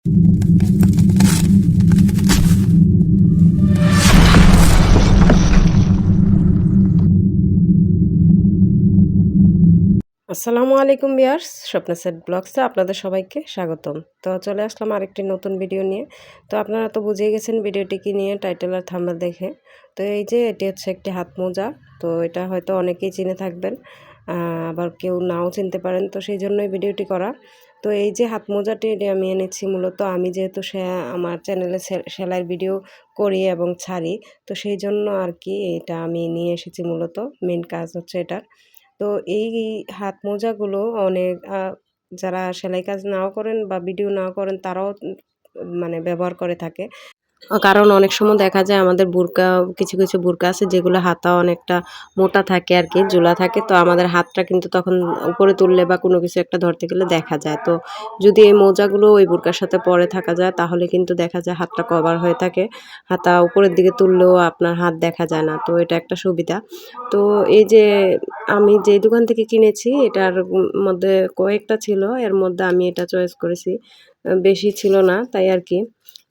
আসসালামু আলাইকুম বিয়ার্স স্বপ্ন সেট ব্লগসে আপনাদের সবাইকে স্বাগতম। তো চলে আসলাম আরেকটি নতুন ভিডিও নিয়ে। তো আপনারা তো বুঝেই গেছেন ভিডিওটি কি নিয়ে, টাইটেল আর থাম্বেল দেখে। তো এই যে এটি হচ্ছে একটি হাত মোজা, তো এটা হয়তো অনেকেই চিনে থাকবেন আবার কেউ নাও চিনতে পারেন। তো সেই জন্যই ভিডিওটি করা। তো এই যে হাত মোজাটি আমি এনেছি মূলত আমি যেহেতু সে আমার চ্যানেলে সেলাই ভিডিও করি এবং ছাড়ি, তো সেই জন্য আর কি এটা আমি নিয়ে এসেছি মূলত। মেন কাজ হচ্ছে এটার তো এই হাত মোজাগুলো অনেক যারা সেলাই কাজ নাও করেন বা ভিডিও নাও করেন তারাও মানে ব্যবহার করে থাকে। কারণ অনেক সময় দেখা যায় আমাদের বুরকা, কিছু কিছু বুরকা আছে যেগুলো হাতা অনেকটা মোটা থাকে আর কি, জোলা থাকে। তো আমাদের হাতটা কিন্তু তখন উপরে তুললে বা কোনো কিছু একটা ধরতে গেলে দেখা যায়। তো যদি এই মোজাগুলো ওই বুরকার সাথে পরে থাকা যায়, তাহলে কিন্তু দেখা যায় হাতটা কভার হয়ে থাকে। হাতা উপরের দিকে তুললেও আপনার হাত দেখা যায় না। তো এটা একটা সুবিধা। তো এই যে আমি যে দোকান থেকে কিনেছি, এটার মধ্যে কয়েকটা ছিল। এর মধ্যে আমি এটা চয়েস করেছি। বেশি ছিল না, তাই আর কি।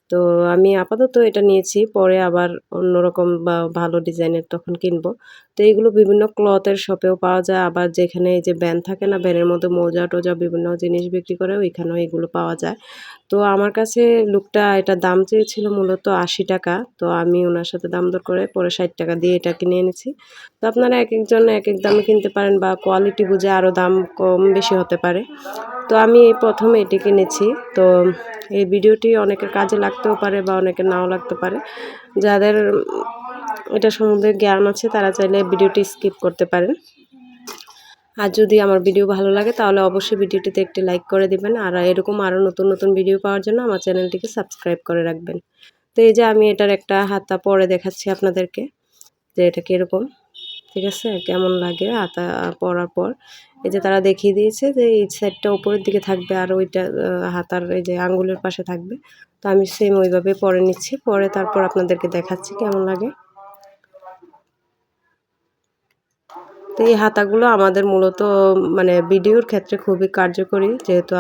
তো আমি আপাতত এটা নিয়েছি, পরে আবার অন্যরকম বা ভালো ডিজাইনের তখন কিনবো। তো এইগুলো বিভিন্ন ক্লথের শপেও পাওয়া যায়, আবার যেখানে এই যে ব্যান থাকে না, ব্যানের মধ্যে মোজা টোজা বিভিন্ন জিনিস বিক্রি করে ওইখানেও এগুলো পাওয়া যায়। তো আমার কাছে লুকটা, এটা দাম চেয়েছিল মূলত আশি টাকা, তো আমি ওনার সাথে দাম দর করে পরে ষাট টাকা দিয়ে এটা কিনে এনেছি। তো আপনারা এক একজন এক এক দামে কিনতে পারেন বা কোয়ালিটি বুঝে আরও দাম কম বেশি হতে পারে। তো আমি প্রথমে এটি কিনেছি তো এই ভিডিওটি অনেকের কাজে লাগতেও পারে বা অনেকের নাও লাগতে পারে। যাদের এটা সম্বন্ধে জ্ঞান আছে, তারা চাইলে ভিডিওটি স্কিপ করতে পারেন। আর যদি আমার ভিডিও ভালো লাগে, তাহলে অবশ্যই ভিডিওটিতে একটি লাইক করে দিবেন। আর এরকম আরও নতুন নতুন ভিডিও পাওয়ার জন্য আমার চ্যানেলটিকে সাবস্ক্রাইব করে রাখবেন। তো এই যে আমি এটার একটা হাতা পরে দেখাচ্ছি আপনাদেরকে, যে এটা কীরকম। ঠিক আছে? কেমন লাগে? হাতা পরার পর? এই যে তারা দেখিয়ে দিয়েছে যে এই সাইডটা উপরের দিকে থাকবে আর ওইটা হাতার এই যে আঙ্গুলের পাশে থাকবে। তো আমি সেম ওইভাবে পরে নিচ্ছি। পরে তারপর আপনাদেরকে দেখাচ্ছি কেমন লাগে। তো এই হাতাগুলো আমাদের মূলত মানে ভিডিওর ক্ষেত্রে খুবই কার্যকরী। যেহেতু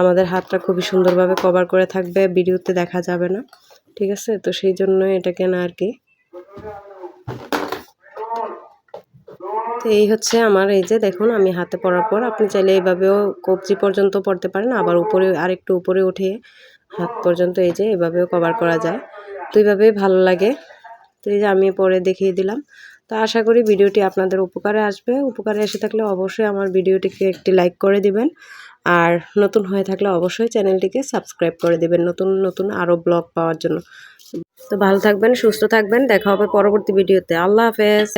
আমাদের হাতটা খুবই সুন্দরভাবে কভার করে থাকবে। ভিডিওতে দেখা যাবে না। ঠিক আছে? তো সেই জন্য এটা কেনা আর কি। তো এই হচ্ছে আমার এই যে দেখুন, আমি হাতে পরার পর আপনি চাইলে এইভাবেও কবজি পর্যন্ত পড়তে পারেন। আবার উপরে, আরেকটু উপরে উঠিয়ে হাত পর্যন্ত এই যে এভাবেও কভার করা যায়। তো এইভাবেই ভালো লাগে। তো এই যে আমি পরে দেখিয়ে দিলাম। তো আশা করি ভিডিওটি আপনাদের উপকারে আসবে। উপকারে এসে থাকলে অবশ্যই আমার ভিডিওটিকে একটি লাইক করে দিবেন। আর নতুন হয়ে থাকলে অবশ্যই চ্যানেলটিকে সাবস্ক্রাইব করে দেবেন নতুন নতুন আরও ব্লগ পাওয়ার জন্য। তো ভালো থাকবেন, সুস্থ থাকবেন। দেখা হবে পরবর্তী ভিডিওতে। আল্লাহ হাফেজ।